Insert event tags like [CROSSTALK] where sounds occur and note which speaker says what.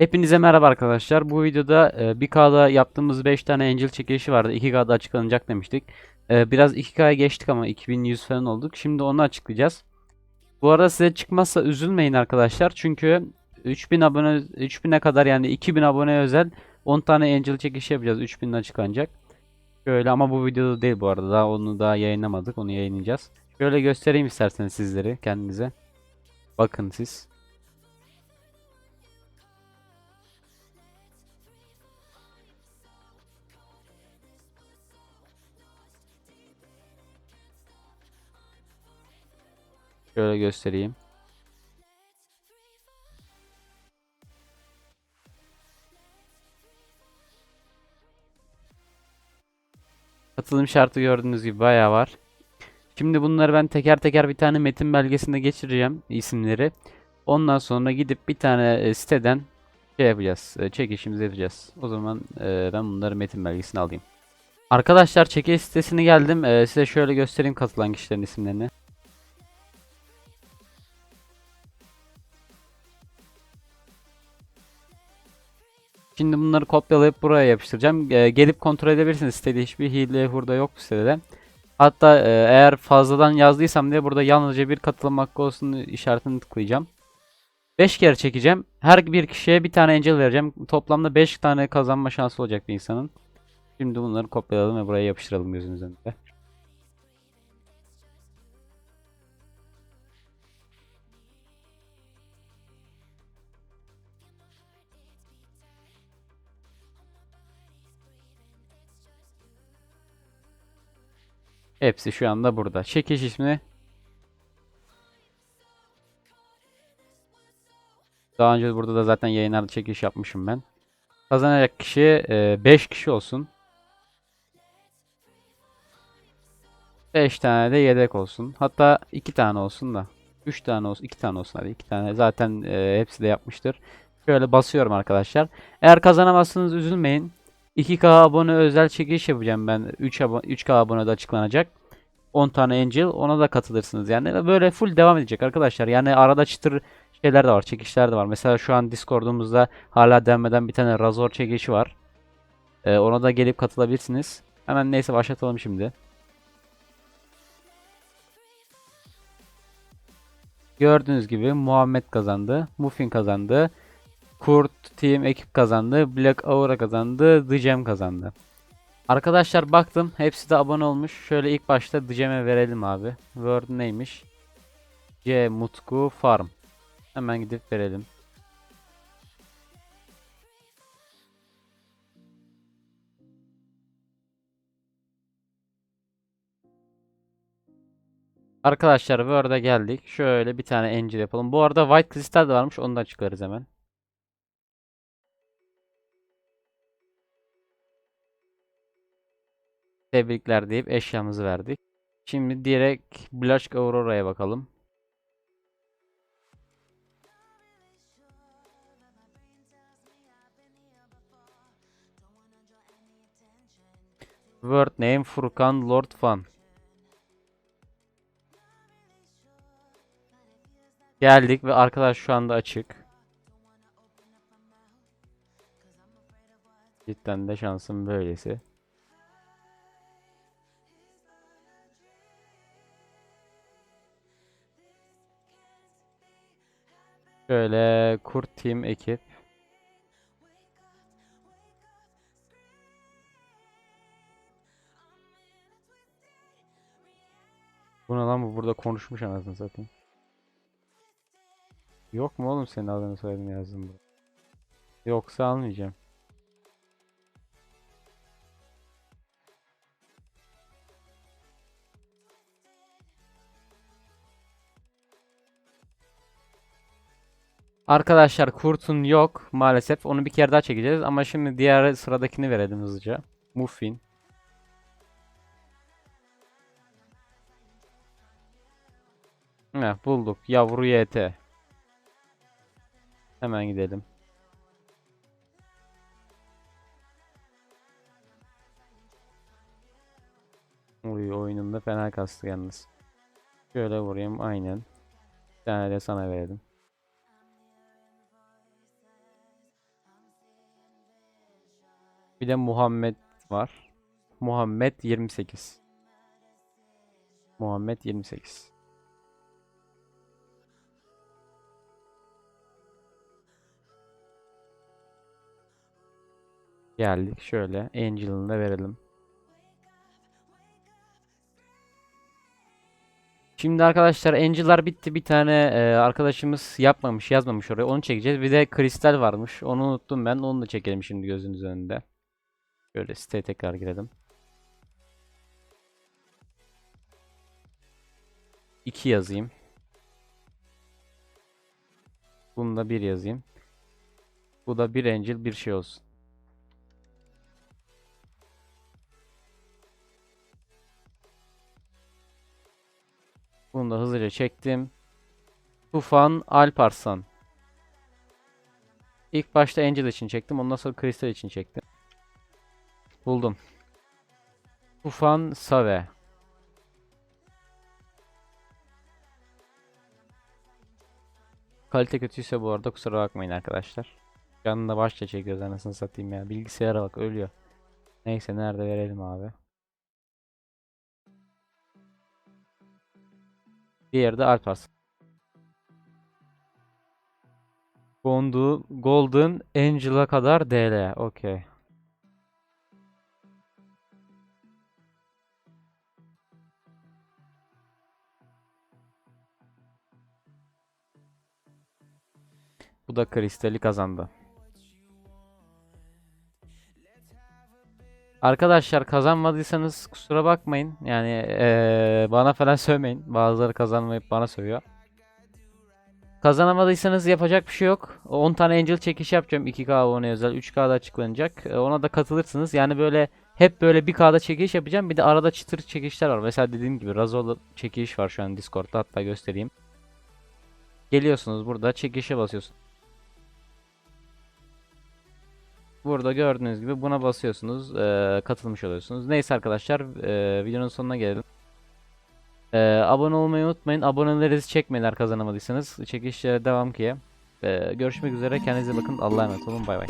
Speaker 1: Hepinize merhaba arkadaşlar. Bu videoda e, 1K'da yaptığımız 5 tane Angel çekilişi vardı. 2K'da açıklanacak demiştik. E, biraz 2K'ya geçtik ama 2100 falan olduk. Şimdi onu açıklayacağız. Bu arada size çıkmazsa üzülmeyin arkadaşlar. Çünkü 3000 abone 3000'e kadar yani 2000 abone özel 10 tane Angel çekilişi yapacağız. 3000'de açıklanacak. Şöyle ama bu videoda değil bu arada. Daha onu daha yayınlamadık. Onu yayınlayacağız. Şöyle göstereyim isterseniz sizleri kendinize. Bakın siz. Şöyle göstereyim. Katılım şartı gördüğünüz gibi bayağı var. Şimdi bunları ben teker teker bir tane metin belgesinde geçireceğim isimleri. Ondan sonra gidip bir tane e, siteden şey yapacağız. e, Çekişimizi yapacağız. O zaman e, ben bunları metin belgesine alayım. Arkadaşlar çekiliş sitesine geldim. Size şöyle göstereyim katılan kişilerin isimlerini. Şimdi bunları kopyalayıp buraya yapıştıracağım. Ee, gelip kontrol edebilirsiniz. Sitede hiçbir hile hurda yok bu sitede. Hatta e, eğer fazladan yazdıysam diye burada yalnızca bir katılım hakkı olsun işaretini tıklayacağım. 5 kere çekeceğim. Her bir kişiye bir tane angel vereceğim. Toplamda 5 tane kazanma şansı olacak bir insanın. Şimdi bunları kopyalayalım ve buraya yapıştıralım gözünüzün önünde. Hepsi şu anda burada. Çekiş ismi Daha önce burada da zaten yayınlarda çekiş yapmışım ben. Kazanacak kişi 5 kişi olsun. 5 tane de yedek olsun. Hatta 2 tane olsun da. 3 tane olsun, 2 tane olsun hadi 2 tane. Zaten e, hepsi de yapmıştır. Şöyle basıyorum arkadaşlar. Eğer kazanamazsınız üzülmeyin. 2K abone özel çekiliş yapacağım ben. 3 abo 3K abone de açıklanacak. 10 tane Angel ona da katılırsınız yani. Böyle full devam edecek arkadaşlar. Yani arada çıtır şeyler de var, çekişler de var. Mesela şu an Discord'umuzda hala denmeden bir tane Razor çekişi var. Ee, ona da gelip katılabilirsiniz. Hemen neyse başlatalım şimdi. Gördüğünüz gibi Muhammed kazandı. Muffin kazandı. Kurt Team ekip kazandı. Black Aura kazandı. The Jam kazandı. Arkadaşlar baktım. Hepsi de abone olmuş. Şöyle ilk başta The Jam'e verelim abi. Word neymiş? C Mutku Farm. Hemen gidip verelim. Arkadaşlar Word'a geldik. Şöyle bir tane Angel yapalım. Bu arada White Crystal de varmış. Onu da açıklarız hemen. Tebrikler deyip eşyamızı verdik. Şimdi direkt Blush Aurora'ya bakalım. Word name Furkan Lord Fan. Geldik ve arkadaş şu anda açık. Cidden de şansım böylesi. Şöyle Kurt Team ekip. Bu ne lan bu burada konuşmuş anasını satayım. Yok mu oğlum senin adını soyadını yazdın bu? Yoksa almayacağım. Arkadaşlar kurtun yok maalesef. Onu bir kere daha çekeceğiz ama şimdi diğer sıradakini verelim hızlıca. Muffin. Heh, bulduk. Yavru YT. Hemen gidelim. Uy oyunumda fena kastı yalnız. Şöyle vurayım aynen. Bir tane de sana verelim. Bir de Muhammed var. Muhammed 28. Muhammed 28. Geldik şöyle Angel'ını da verelim. Şimdi arkadaşlar Angel'lar bitti. Bir tane e, arkadaşımız yapmamış, yazmamış oraya. Onu çekeceğiz. Bir de kristal varmış. Onu unuttum ben. Onu da çekelim şimdi gözünüz önünde. Şöyle siteye tekrar girelim. 2 yazayım. Bunu da 1 yazayım. Bu da bir Angel bir şey olsun. Bunu da hızlıca çektim. Tufan Alparslan. İlk başta Angel için çektim. Ondan sonra Crystal için çektim. Buldum. Tufan Save. Kalite kötüyse bu arada kusura bakmayın arkadaşlar. Canında başça çekiyoruz anasını satayım ya. Bilgisayara bak ölüyor. Neyse nerede verelim abi. Diğeri de Alparslan. Gondu Golden Angel'a kadar DL. Okey. Bu da kristali kazandı. Arkadaşlar kazanmadıysanız kusura bakmayın. Yani eee, bana falan [LAUGHS] sövmeyin. Bazıları kazanmayıp bana sövüyor. Kazanamadıysanız yapacak bir şey yok. 10 tane Angel çekişi yapacağım 2K abone özel. 3K'da açıklanacak. Ona da katılırsınız. Yani böyle hep böyle 1K'da çekiliş yapacağım. Bir de arada çıtır çekişler var. Mesela dediğim gibi Razor'la çekiliş var şu an Discord'da. Hatta göstereyim. Geliyorsunuz burada çekişe basıyorsunuz. Burada gördüğünüz gibi buna basıyorsunuz. eee, katılmış oluyorsunuz. Neyse arkadaşlar eee, videonun sonuna gelelim. Eee, abone olmayı unutmayın. Abonelerinizi çekmeyin kazanamadıysanız. Çekişlere devam ki. Eee, görüşmek üzere. Kendinize bakın. Allah'a emanet olun. Bay bay.